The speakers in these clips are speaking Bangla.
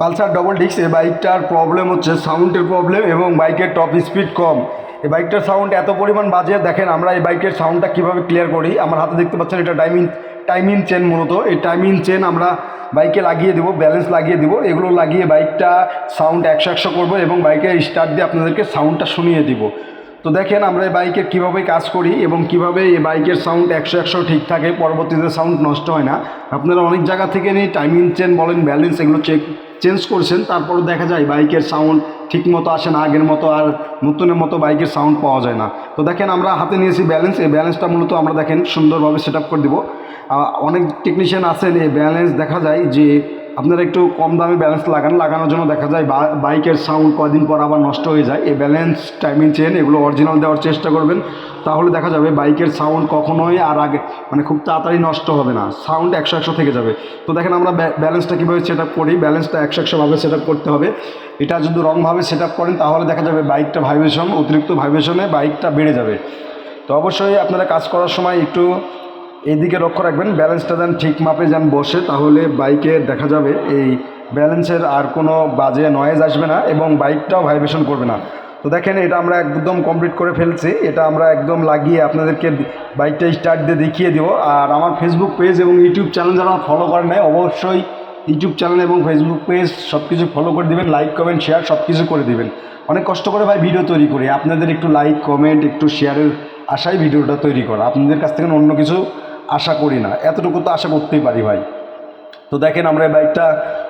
পালসার ডবল ডিক্স এই বাইকটার প্রবলেম হচ্ছে সাউন্ডের প্রবলেম এবং বাইকের টপ স্পিড কম। এই বাইকটার সাউন্ড এত পরিমাণ বাজে, দেখেন আমরা এই বাইকের সাউন্ডটা কীভাবে ক্লিয়ার করি। আমার হাতে দেখতে পাচ্ছেন এটা টাইমিং টাইমিং চেন মূলত। এই টাইমিং চেন আমরা বাইকে লাগিয়ে দেবো ব্যালেন্স লাগিয়ে দেবো। এগুলো লাগিয়ে বাইকটা সাউন্ড একশো একশো করব এবং বাইকে স্টার্ট দিয়ে আপনাদেরকে সাউন্ডটা শুনিয়ে দিব। তো দেখেন আমরা এই বাইকের কীভাবে কাজ করি এবং কীভাবে এই বাইকের সাউন্ড একশো একশো ঠিক থাকে, পরবর্তীতে সাউন্ড নষ্ট হয় না। আপনারা অনেক জায়গা থেকে নিয়ে টাইমিং চেন বলেন ব্যালেন্স এগুলো চেক চেঞ্জ করছেন তারপরে দেখা যায় বাইকের সাউন্ড ঠিক মতো আসে না, আগের মতো আর নতুনের মতো বাইকের সাউন্ড পাওয়া যায় না। তো দেখেন আমরা হাতে নিয়েছি ব্যালেন্স এই ব্যালেন্সটা মূলত আমরা দেখেন সুন্দরভাবে সেট করে দেবো। অনেক টেকনিশিয়ান আছেন, এই ব্যালেন্স দেখা যায় যে আপনারা একটু কম দামে ব্যালেন্স লাগান, লাগানোর জন্য দেখা যায় বাইকের সাউন্ড কদিন পর আবার নষ্ট হয়ে যায়। এই ব্যালেন্স টাইমিং চেন এগুলো অরিজিনাল দেওয়ার চেষ্টা করবেন। তাহলে দেখা যাবে বাইকের সাউন্ড কখনোই আর আগে মানে খুব তাড়াতাড়ি নষ্ট হবে না। সাউন্ড একশো একশো থেকে যাবে। তো দেখেন আমরা ব্যা- ব্যালেন্সটা কীভাবে সেট আপ করি ব্যালেন্সটা একশো একশোভাবে সেট আপ করতে হবে। এটা যদি রংভাবে সেট আপ করেন, তাহলে দেখা যাবে বাইকটা ভাইব্রেশন অতিরিক্ত ভাইব্রেশনে বাইকটা বেড়ে যাবে। তো অবশ্যই আপনারা কাজ করার সময় একটু এইদিকে লক্ষ্য রাখবেন, ব্যালেন্সটা যেন ঠিক মাপে যেন বসে, তাহলে বাইকে দেখা যাবে এই ব্যালেন্সের আর কোনো বাজে নয়েজ আসবে না এবং বাইকটাও ভাইব্রেশন করবে না। তো দেখেন, এটা আমরা একদম কমপ্লিট করে ফেলছি। এটা আমরা একদম লাগিয়ে আপনাদেরকে বাইকটা স্টার্ট দিয়ে দেখিয়ে দিব। আর আমার ফেসবুক পেজ এবং ইউটিউব চ্যানেল যারা ফলো করেন নাই, অবশ্যই ইউটিউব চ্যানেল এবং ফেসবুক পেজ সব কিছু ফলো করে দিবেন লাইক কমেন্ট শেয়ার সব কিছু করে দিবেন। অনেক কষ্ট করে ভাই ভিডিও তৈরি করি। আপনাদের একটু লাইক কমেন্ট একটু শেয়ারের আশাই ভিডিওটা তৈরি করা। আপনাদের কাছ থেকে অন্য কিছু আশা করি না। এতটুকু তো আশা করতেই পারি ভাই। তো দেখেন আমরা এই বাইকটা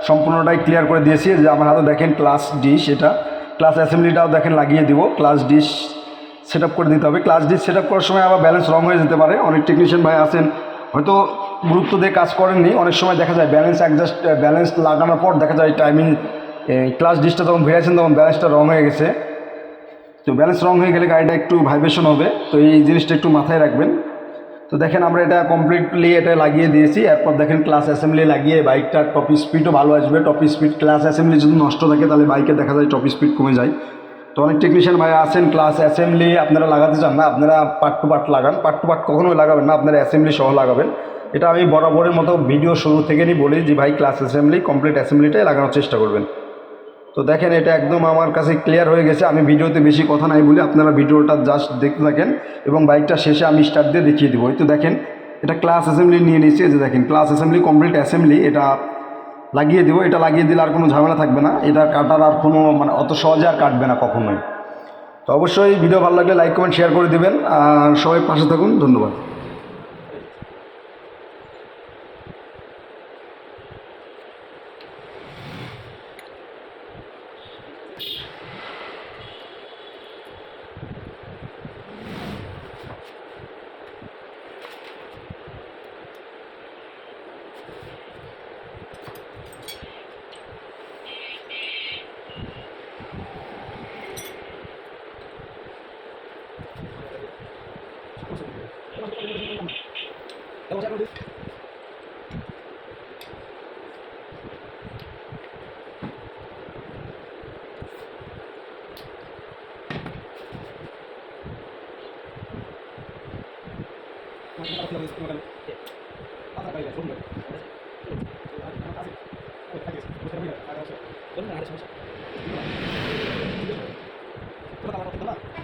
সম্পূর্ণটাই ক্লিয়ার করে দিয়েছি যে আমার হাতে দেখেন ক্লাস ডিশ এটা। ক্লাস অ্যাসেম্বলিটাও দেখেন লাগিয়ে দিব। ক্লাস ডিশ সেট করে দিতে হবে। ক্লাস ডিশ সেট করার সময় আবার ব্যালেন্স রং হয়ে যেতে পারে। অনেক টেকনিশিয়ান ভাই আছেন, হয়তো গুরুত্ব দিয়ে কাজ করেননি। অনেক সময় দেখা যায় ব্যালেন্স অ্যাডজাস্ট ব্যালেন্স লাগানোর পর দেখা যায় টাইমিং ক্লাস ডিশটা যখন ভেড়েছেন তখন ব্যালেন্সটা রং হয়ে গেছে। তো ব্যালেন্স রং হয়ে গেলে গাড়িটা একটু ভাইব্রেশন হবে। তো এই জিনিসটা একটু মাথায় রাখবেন। তো দেখেন আমরা এটা কমপ্লিটলি এটা লাগিয়ে দিয়েছি। এরপর দেখেন ক্লাস অ্যাসেম্বলি লাগিয়ে বাইকটার টপ স্পিডও ভালো আসবে। টপ স্পিড ক্লাস অ্যাসেম্বলি যদি নষ্ট থাকে, তাহলে বাইকে দেখা যায় টপ স্পিড কমে যায়। তো অনেক টেকনিশিয়ান ভাই আছেন ক্লাস অ্যাসেম্বলি আপনারা লাগাতে চান না, আপনারা পার্ট টু পার্ট লাগান। পার্ট টু পার্ট কখনোই লাগাবেন না, আপনারা অ্যাসেম্বলি সহ লাগাবেন। এটা আমি বরাবরের মতো ভিডিও শুরু থেকেই বলি যে ভাই ক্লাস অ্যাসেম্বলি কমপ্লিট অ্যাসেম্বলিটাই লাগানোর চেষ্টা করবেন। তো দেখেন এটা একদম আমার কাছে ক্লিয়ার হয়ে গেছে। আমি ভিডিওতে বেশি কথা নাই বলে আপনারা ভিডিওটা জাস্ট দেখতে থাকেন এবং বাইকটা শেষে আমি স্টার্ট দিয়ে দেখিয়ে দেবো। তো দেখেন, এটা ক্লাস অ্যাসেম্বলি নিয়ে এই যে দেখেন ক্লাস অ্যাসেম্বলি কমপ্লিট অ্যাসেম্বলি এটা লাগিয়ে দেবো। এটা লাগিয়ে দিলে আর কোনো ঝামেলা থাকবে না। এটা কাটার আর কোনো মানে অত সহজে আর কাটবে না কখনোই। তো অবশ্যই ভিডিও ভালো লাগলে লাইক কমেন্ট শেয়ার করে দেবেন। আর সবাই পাশে থাকুন। ধন্যবাদ। Benar, susah. Coba tangan waktu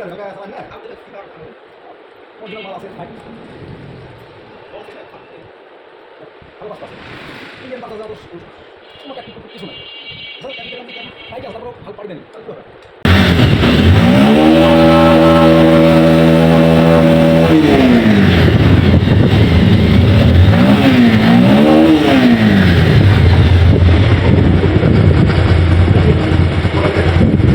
কিছু না ভালো পারবেন